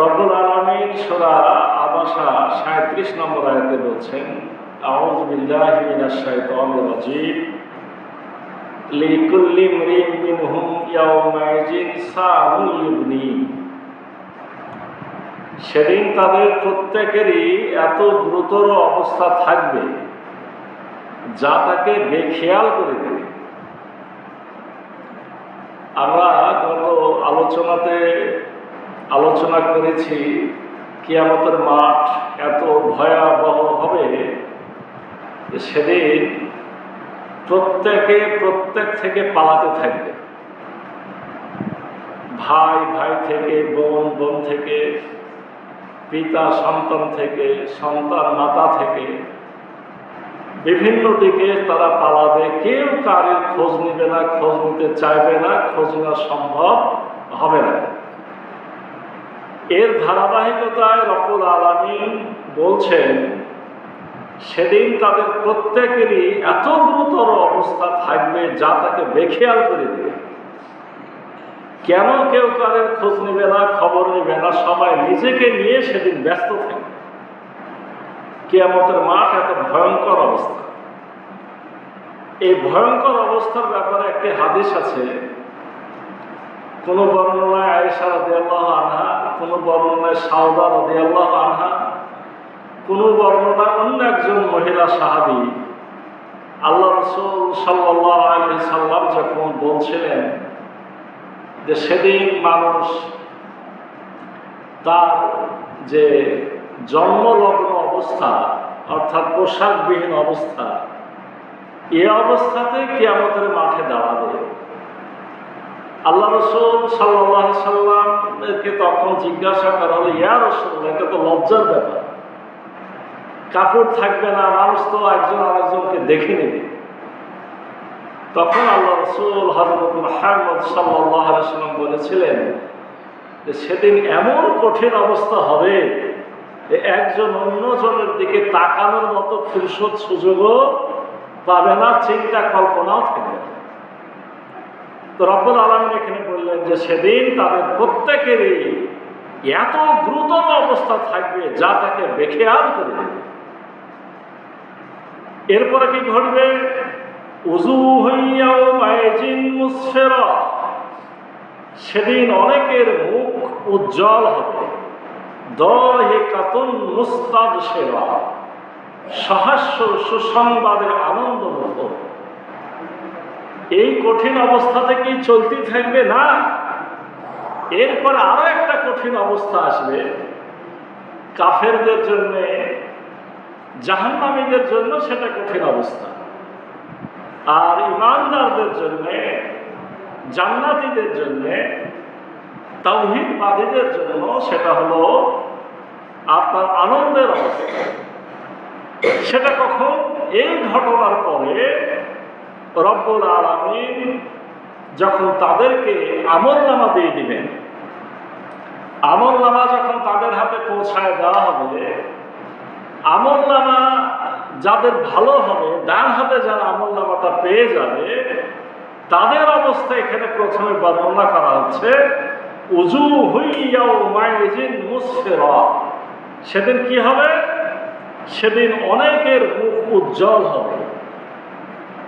রব্বুল আলমিন সোরা আবাসা সাঁত্রিশ নম্বর আয়তে বলছেন সেদিন তাদের প্রত্যেকেরই এত গুরুতর অবস্থা থাকবে যা তাকে বেখেয়াল করে দেবে। আমরা গত আলোচনাতে আলোচনা করেছি, কিয়ামতের মাঠ এত ভয়াবহ হবে সেদিন প্রত্যেকে প্রত্যেক থেকে পালাতে থাকবে। ভাই ভাই থেকে, বোন বোন থেকে, পিতা, সন্তান থেকে, সন্তান, মাতা থেকে, বিভিন্ন দিকে তারা পালাবে। কেউ কারের খোঁজ নিবে না, খোঁজ নিতে চাইবে না, খোঁজ নেওয়া সম্ভব হবে না। এর ধারাবাহিকতায় রব্বুল আলমিন বলছেন, সেদিন তাদের প্রত্যেকেরই এত গুরুতর অবস্থা থাকবে যা তাকে বেখেয়াল করে দেবে। কেন কেউ কারের খোঁজ নেবে না, খবর নেবে না, সবাই নিজেকে নিয়ে সেদিন ব্যস্ত থাকবে। কেয়ামতের মাঠ এত ভয়ঙ্কর অবস্থা। এই ভয়ঙ্কর অবস্থার ব্যাপারে একটি হাদিস আছে কোন বর্ণনায় আয়েশা রদিয়াল্লাহ আনহা, কোন বর্ণনায় সাউদা রদিয়াল্লাহ আনহা, কোন বর্ণনায় অন্য একজন মহিলা সাহাবি, আল্লাহ রসুল সাল্লাহ আলী সাল্লাম যখন বলছিলেন যে সেদিন মানুষ তার যে জন্মলগ্ন অবস্থা, অর্থাৎ পোশাকবিহীন অবস্থা, এ অবস্থাতে কিয়ামতের মাঠে দাঁড়াবে। আল্লাহ রসুল সাল্লাহ সাল্লামকে তখন জিজ্ঞাসা করা হলো, ইয়া রসুল এটা তো লজ্জার ব্যাপার। কাপড় থাকবে না, মানুষ তো একজন আরেকজনকে দেখে নেবে। তখন আল্লাহ রসুল হজরত মাহমদ সাল্লাহ সাল্লাম বলেছিলেন যে, সেদিন এমন কঠিন অবস্থা হবে যে, একজন অন্যজনের দিকে তাকানোর মতো ফুরসত সুযোগও পাবে না, চিন্তা কল্পনাও থাকবে না। তো রব্বুল আলমিন এখানে বললেন যে সেদিন তাদের প্রত্যেকেরই এত গুরুতর অবস্থা থাকবে যা তাকে বেখেয়াল করে দেবে। এরপরে কি ঘটবে? উজু হইয়াও মায়েজিন মুসফেরা। সেদিন অনেকের মুখ উজ্জ্বল হবে। মুস্তাদ সেবা সহাস্য সুসংবাদের আনন্দ মুখ এই কঠিন অবস্থা থেকেই চলতে থাকবে? না। এরপর আরও একটা কঠিন অবস্থা আসবে। কাফেরদের জন্য, জাহান্নামীদের জন্য সেটা কঠিন অবস্থা। আর ইমানদারদের জন্য, জান্নাতীদের জন্য, তাওহিদবাদীদের জন্য সেটা হলো আপনার আনন্দের অবস্থা। সেটা কখন? এই ঘটনার পরে রব্বুল আলমিন যখন তাদেরকে আমল নামা দিয়ে দিবেন আমল নামা যখন তাদের হাতে পৌঁছায় দেওয়া হবে আমল নামা যাদের ভালো হবে, ডান হাতে যারা আমল নামাটা পেয়ে যাবে, তাদের অবস্থা এখানে প্রথমে বর্ণনা করা হচ্ছে উজু হইয়াও মাইজিন মুসফেরা। সেদিন কি হবে? সেদিন অনেকের মুখ উজ্জ্বল হবে।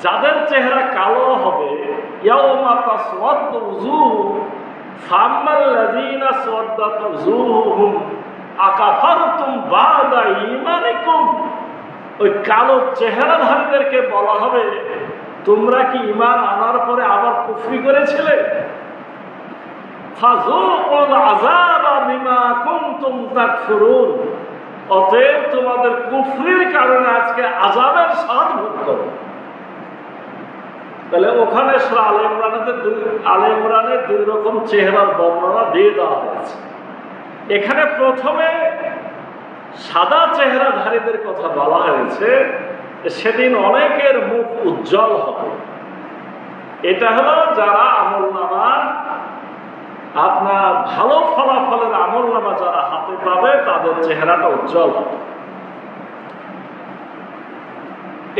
যাদের চেহারা কালো হবে ওই কালো চেহারাধারীদেরকে বলা হবে, তোমরা কি ইমান আনার পরে আবার কুফরি করেছিলে? অতএব তোমাদের কুফরির কারণে আজকে আজাবের স্বাদ ভোগ করো। তাহলে ওখানে আলে ইমরানের দুই আলে দুই রকম চেহারার বর্ণনা দিয়ে দেওয়া হয়েছে। এখানে প্রথমে সাদা চেহারাধারীদের কথা বলা হয়েছে, সেদিন অনেকের মুখ উজ্জ্বল হবে। এটা হলো যারা আমল নামার আপনার ভালো ফলাফলের আমল নামা যারা হাতে পাবে, তাদের চেহারাটা উজ্জ্বল হবে।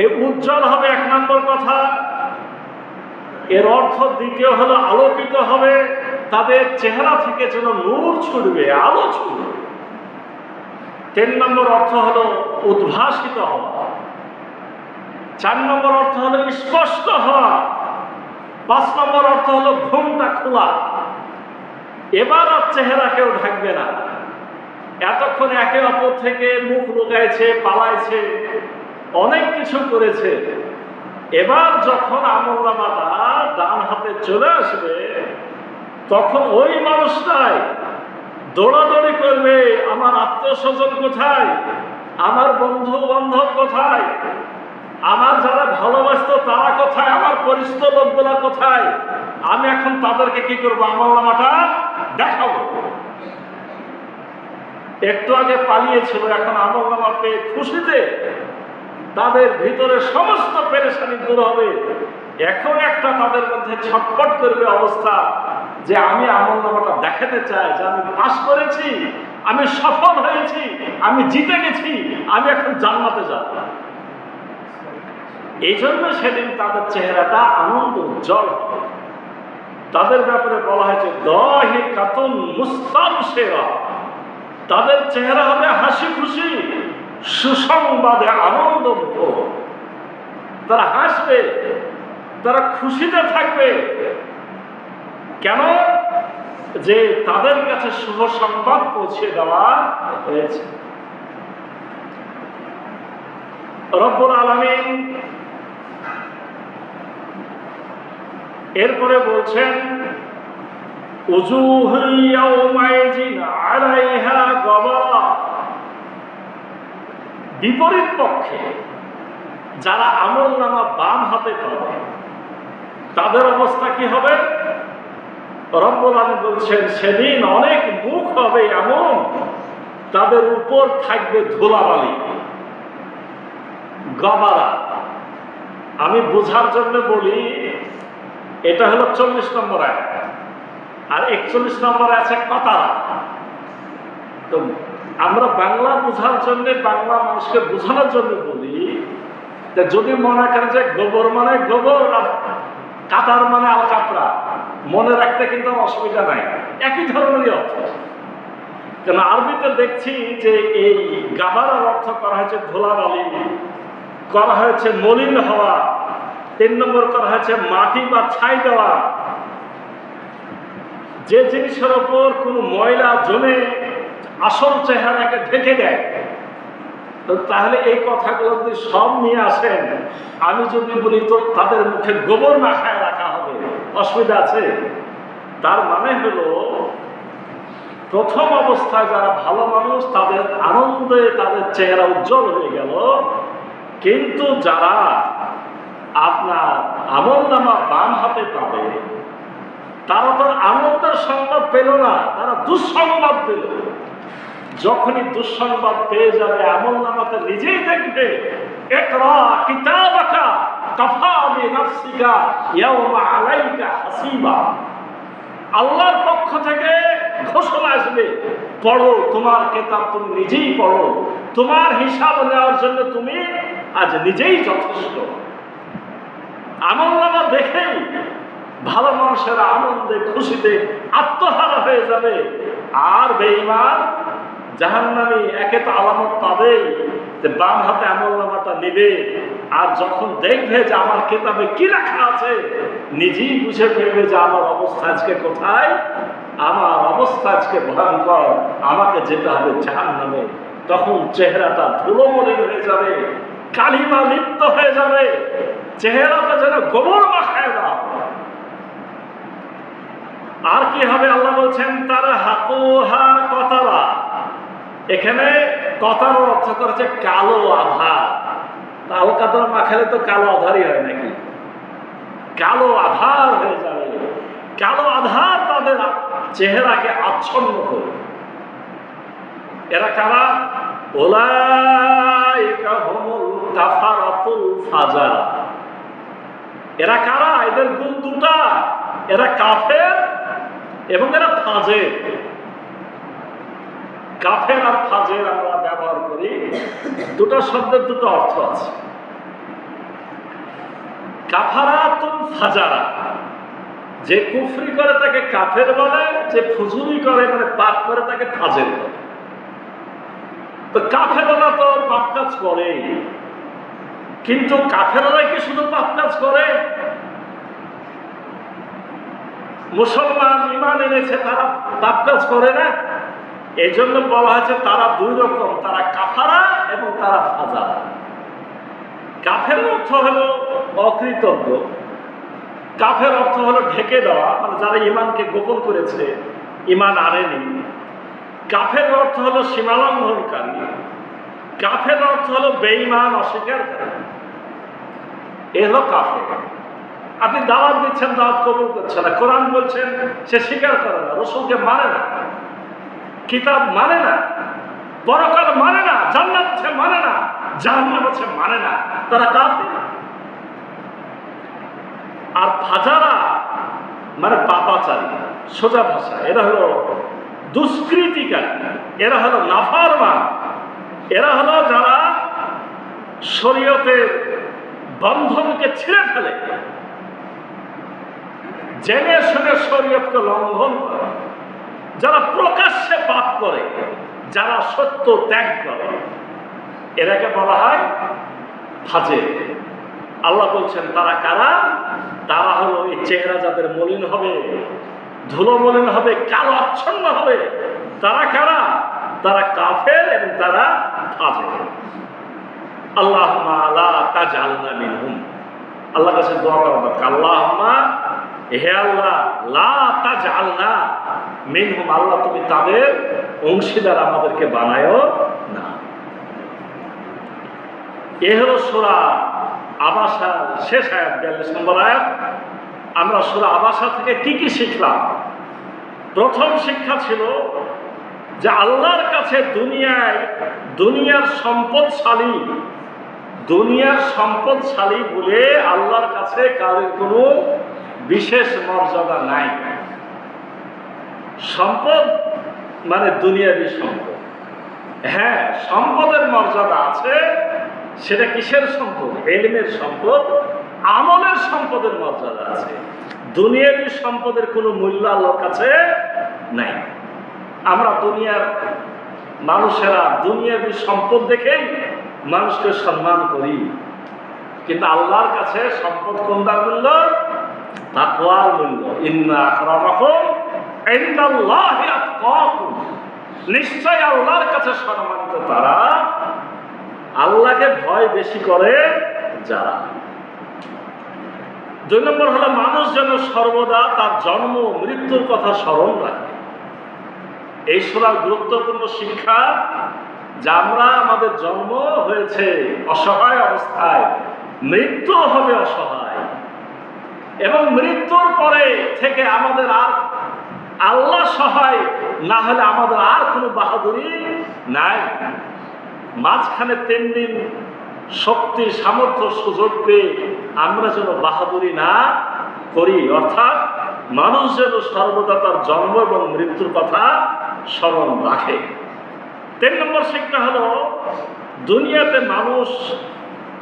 এই উজ্জ্বল হবে এক নম্বর কথা এর অর্থ দ্বিতীয় হলো আলোকিত হবে, তাদের চেহারা থেকে যেন নূর ছুটবে, আলো ছুটবে। তিন নম্বর অর্থ হলো উদ্ভাসিত হওয়া। চার নম্বর অর্থ হলো স্পষ্ট হওয়া। পাঁচ নম্বর অর্থ হলো ঘুমটা খোলা। এবার আর চেহারা কেউ ঢাকবে না। এতক্ষণ একে অপর থেকে মুখ লুকাইছে, পালাইছে, অনেক কিছু করেছে। এবার যখন আমলনামাটা ডান হাতে চলে আসবে, তখন ওই মানুষটাই দৌড়াদৌড়ি করবে, আমার আত্মীয় স্বজন কোথায়? আমার বন্ধু বান্ধব কোথায়? আমার যারা ভালোবাসত তারা কোথায়? আমার পরিচিত লোকগুলা কোথায়? আমি এখন তাদেরকে কি করব? আমার নামাটা দেখাবো। একটু আগে পালিয়েছিল এখন আমল নামা পেয়ে খুশিতে তাদের ভিতরে সমস্ত পেরেশানি দূর হবে। এখন একটা তাদের মধ্যে ছটপট করবে অবস্থা যে আমি আমল নামাটা দেখাতে চাই যে আমি পাস করেছি, আমি সফল হয়েছি, আমি জিতে গেছি, আমি এখন জান্নাতে যাব। এই জন্য সেদিন তাদের চেহারাটা আনন্দ, উজ্জ্বল তাদের ব্যাপারে বলা হয়েছে, দহে কাতুন মুস্তাম সেরা তাদের চেহারা হবে হাসি খুশি সুসংবাদে আনন্দ তারা হাসবে, তারা খুশিতে থাকবে। কেন? যে তাদের কাছে শুভ সংবাদ পৌঁছে দেওয়া হয়েছে। রব্বুল আলমিন এরপরে বলছেন উজুহ আলাইহা গবরা বিপরীত পক্ষে যারা আমল নামা বাম হাতে পাবে, তাদের অবস্থা কি হবে? রব্বুল বলছেন, সেদিন অনেক মুখ হবে এমন, তাদের উপর থাকবে ধুলাবালি, গবারা। আমি বোঝার জন্য বলি, এটা হলো চল্লিশ নম্বর আয় আর একচল্লিশ নম্বর আছে কতারা। তো আমরা বাংলা বোঝার জন্য, বাংলা মানুষকে বোঝানোর জন্য বলি, যে যদি মনে করেন যে গোবর মানে গোবর কাতার মানে আল কাতরা মনে রাখতে কিন্তু অসুবিধা নাই। একই ধরনেরই অর্থ। কেন আরবিতে দেখছি যে এই গাবারার অর্থ করা হয়েছে ধুলাবালি, করা হয়েছে মলিন হওয়া, তিন নম্বর করা হয়েছে মাটি বা ছাই দেওয়া। যে জিনিসের ওপর কোনো ময়লা, জমে আসল চেহারাকে ঢেকে দেয়। তাহলে এই কথাগুলো যদি সব নিয়ে আসেন, আমি যদি বলি তো তাদের মুখে গোবর মাখায় রাখা হবে, অসুবিধা আছে? তার মানে হলো, প্রথম অবস্থায় যারা ভালো মানুষ, তাদের আনন্দে তাদের চেহারা উজ্জ্বল হয়ে গেল। কিন্তু যারা আপনার আমল নামা বাম হাতে পাবে, তারা তো আনন্দের সংবাদ পেল না, তারা দুঃসংবাদ পেল। যখনই দুঃসংবাদ পেয়ে যাবে আমল নামাতে নিজেই দেখবে কিতাবাকা হাসিবা। আল্লাহর পক্ষ থেকে ঘোষণা আসবে, পড়ো, তোমার কেতাব তুমি নিজেই পড়ো। তোমার হিসাব নেওয়ার জন্য তুমি আজ নিজেই যথেষ্ট। আমল দেখেই ভালো মানুষের আনন্দে, খুশিতে আত্মহারা হয়ে যাবে। আর বেঈমান জাহান্নামি একে তো আলামত পাবেই যে বাম হাতে আমল নামাটা নেবে। আর যখন দেখবে যে আমার কেতাবে কি রাখা আছে, নিজেই বুঝে ফেলবে যে আমার অবস্থা আজকে কোথায়, আমার অবস্থা আজকে ভয়ঙ্কর, আমাকে যেতে হবে জাহান্নামে। তখন চেহারাটা ধুলো মনে হয়ে যাবে, কালিমা লিপ্ত হয়ে যাবে, চেহারাটা যেন গোবর মাখায় দাও আর কি হবে আল্লাহ বলছেন তারা হাকুহা কতারা। এখানে কথার অর্থ করেছে কালো আধার আল কাতর মাখালে তো কালো আধারই হয় নাকি? কালো আধার হয়ে যাবে। কালো আধার তাদের চেহারাকে আচ্ছন্ন করবে এরা কারা? এরা কারা? এদের গুণ দুটা। এরা কাফের এবং এরা ফাজের। কাফের আর ফাজের আমরা ব্যবহার করি, দুটো শব্দের দুটো অর্থ আছে। কাফারাতুল ফাজারা, যে কুফরি করে তাকে কাফের বলে, যে ফুজুরি করে মানে পাপ করে তাকে ফাজের বলে। তো কাফেররা তো পাপ কাজ করে কিন্তু কাফেররা কি শুধু পাপ কাজ করে? মুসলমান ইমান এনেছে, তারা পাপ কাজ করে না? এই জন্য বলা হয়েছে, তারা দুই রকম, তারা কাফারা এবং তারা ফাজারা। কাফের অর্থ হলো অকৃতজ্ঞ। কাফের অর্থ হলো ঢেকে দেওয়া মানে যারা ইমানকে গোপন করেছে ইমান আনেনি। কাফের অর্থ হলো সীমালঙ্ঘনকারী। কাফের অর্থ হলো বেঈমান, অস্বীকারকারী। এ হলো কাফের। আপনি দাওয়াত দিচ্ছেন, দাওয়াত কবুল করছে না। কোরআন বলছেন, সে স্বীকার করে না, রসুলকে মানে না। কিতাব মানে না পরকাল মানে না, জান্নাত আছে মানে না জাহান্নাম আছে মানে না। তারা কাফের। আর ফাজারা মানে পাপাচারী, সোজা ভাষা, এরা হলো দুষ্কৃতিকারী, এরা হলো নাফারমান, এরা হলো যারা শরীয়তের বন্ধনকে ছিঁড়ে ফেলে, জেনে শুনে শরীয়তকে লঙ্ঘন করে। যারা প্রকাশ্যে পাপ করে, যারা সত্য ত্যাগ করে এরাকে বলা হয় ফাজে আল্লাহ বলছেন, তারা কারা? তারা হলো এই চেহারা যাদের মলিন হবে, ধুলো মলিন হবে, কালো আচ্ছন্ন হবে। তারা কারা? তারা কাফের এবং তারা ফাজে আল্লাহ আল্লাহ কাছে দোয়া করা দরকার। আল্লাহ হে আল্লাহ, লা তাজালনা মিনহুম, আল্লাহ তুমি তাদের অংশীদার আমাদেরকে বানায়ও না। এ হলো সোরা আবাসা, শেষ আয়াত, বিয়াল্লিশ নম্বর আয়াত। আমরা সুরা আবাসা থেকে কি কি শিখলাম। প্রথম শিক্ষা ছিল যে আল্লাহর কাছে দুনিয়ায় দুনিয়ার সম্পদশালী দুনিয়ার সম্পদশালী বলে আল্লাহর কাছে কারোর কোনো বিশেষ মর্যাদা নাই। সম্পদ মানে দুনিয়াবি সম্পদ। হ্যাঁ সম্পদের মর্যাদা আছে, সেটা কিসের সম্পদ? এলিমের সম্পদ, আমলের সম্পদের মর্যাদা আছে। দুনিয়াবি সম্পদের কোনো মূল্য আল্লাহর কাছে নাই। আমরা দুনিয়ার মানুষেরা দুনিয়াবি সম্পদ দেখেই মানুষকে সম্মান করি। কিন্তু আল্লাহর কাছে সম্পদ কোনটার মূল্য? তাকওয়ার মূল্য ইন্না আকরামাকুম ইনদাল্লাহি আতকাকুম। নিশ্চয় আল্লাহর কাছে সম্মানিত তারা আল্লাহকে ভয় বেশি করে যারা। দুই নম্বর হলো মানুষ যেন সর্বদা তার জন্ম মৃত্যুর কথা স্মরণ রাখে। এই সোনার গুরুত্বপূর্ণ শিক্ষা যে আমরা আমাদের জন্ম হয়েছে অসহায় অবস্থায় মৃত্যু হবে অসহায়। এবং মৃত্যুর পরে থেকে আমাদের আর আল্লাহ সহায়, না হলে আমাদের আর কোনো বাহাদুরি নাই। মাঝখানে তিন দিন শক্তি, সামর্থ্য, সুযোগ পেয়ে আমরা যেন বাহাদুরি না করি। অর্থাৎ মানুষ যেন সর্বদা তার জন্ম এবং মৃত্যুর কথা স্মরণ রাখে। তিন নম্বর শিক্ষা হলো, দুনিয়াতে মানুষ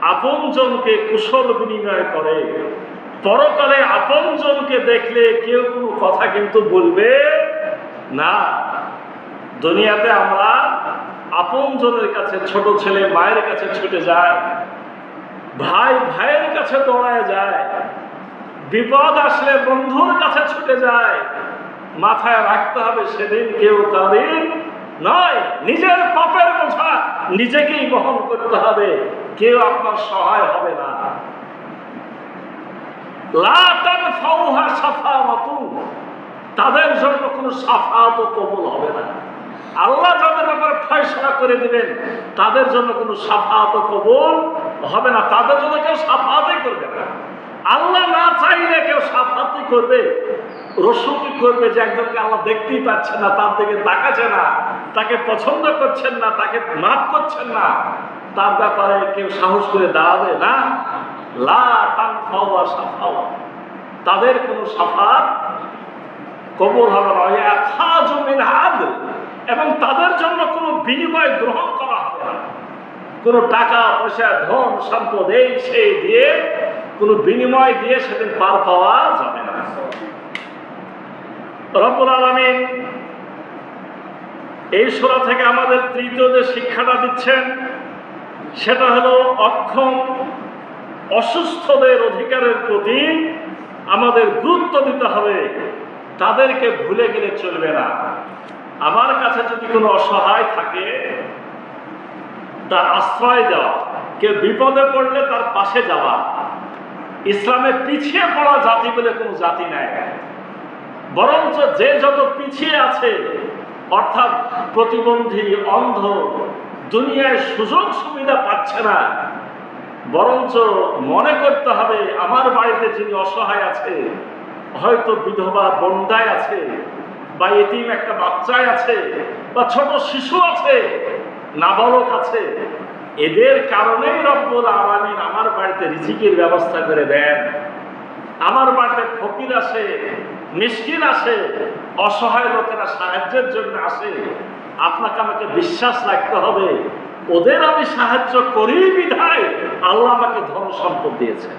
আপনজনকে কুশল বিনিময় করে। পরকালে আপনজনকে দেখলে কেউ কোনো কথা কিন্তু বলবে না। দুনিয়াতে আমরা আপনজনের কাছে, ছোট ছেলে মায়ের কাছে ছুটে যায় ভাই ভাইয়ের কাছে দৌড়ায় যায় বিপদ আসলে বন্ধুর কাছে ছুটে যায় মাথায় রাখতে হবে সেদিন কেউ তাদের নয়। নিজের পাপের বোঝা নিজেকেই বহন করতে হবে, কেউ আপনার সহায় হবে না। তাদের জন্য কোনো সাফাত কবুল হবে না। আল্লাহ যাদের ব্যাপারে ফয়সলা করে দিবেন, তাদের জন্য কোনো সাফাত কবুল হবে না। তাদের জন্য কেউ সাফাতই করবে না। আল্লাহ না চাইলে কেউ সাফাতই করবে রসুল করবে যে একজনকে আল্লাহ দেখতেই পাচ্ছে না, তার দিকে তাকাচ্ছে না, তাকে পছন্দ করছেন না, তাকে মাফ করছেন না। তার ব্যাপারে কেউ সাহস করে দাঁড়াবে না। লা তান ফাওয়া সাফাওয়া। তাদের কোনো সাফাত কবর হবে না। ওই আখাজু মিন আদল। এবং তাদের জন্য কোনো বিনিময় গ্রহণ করা হবে না। কোনো টাকা, পয়সা, ধন, সম্পদ এই সেই দিয়ে কোনো বিনিময় দিয়ে সেদিন পার পাওয়া যাবে না। রব্বুল আলমিন এই সোরা থেকে আমাদের তৃতীয় যে শিক্ষাটা দিচ্ছেন, সেটা হলো অক্ষম অসুস্থদের অধিকারের প্রতি আমাদের গুরুত্ব দিতে হবে। তাদেরকে ভুলে গেলে চলবে না। আমার কাছে যদি কোনো অসহায় থাকে, তার আশ্রয় দেওয়া কেউ বিপদে পড়লে তার পাশে যাওয়া। ইসলামে পিছিয়ে পড়া জাতি বলে কোনো জাতি নাই। বরঞ্চ যে যত পিছিয়ে আছে, অর্থাৎ প্রতিবন্ধী, অন্ধ, দুনিয়ায় সুযোগ সুবিধা পাচ্ছে না বরঞ্চ মনে করতে হবে, আমার বাড়িতে যিনি অসহায় আছে, হয়তো বিধবা বন্দায় আছে, বা এটিম একটা বাচ্চায় আছে, বা ছোট শিশু আছে, নাবালক আছে, এদের কারণেই রব্বুল আলামিন আমার বাড়িতে রিজিকের ব্যবস্থা করে দেন। আমার বাড়িতে ফকির আসে, মিসকিন আসে, অসহায় লোকেরা সাহায্যের জন্য আসে, আপনাকে আমাকে বিশ্বাস রাখতে হবে। ওদের আমি সাহায্য করি বিধায় আল্লাহ আমাকে ধন সম্পদ দিয়েছে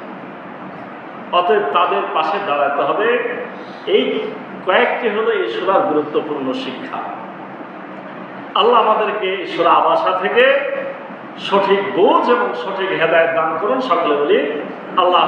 অতএব তাদের পাশে দাঁড়াতে হবে। এই কয়েকটি হলো এই সুরার গুরুত্বপূর্ণ শিক্ষা। আল্লাহ আমাদেরকে এই আবাসা থেকে সঠিক বোঝ এবং সঠিক হেদায়ত দান করুন। সকলে বলি আল্লাহ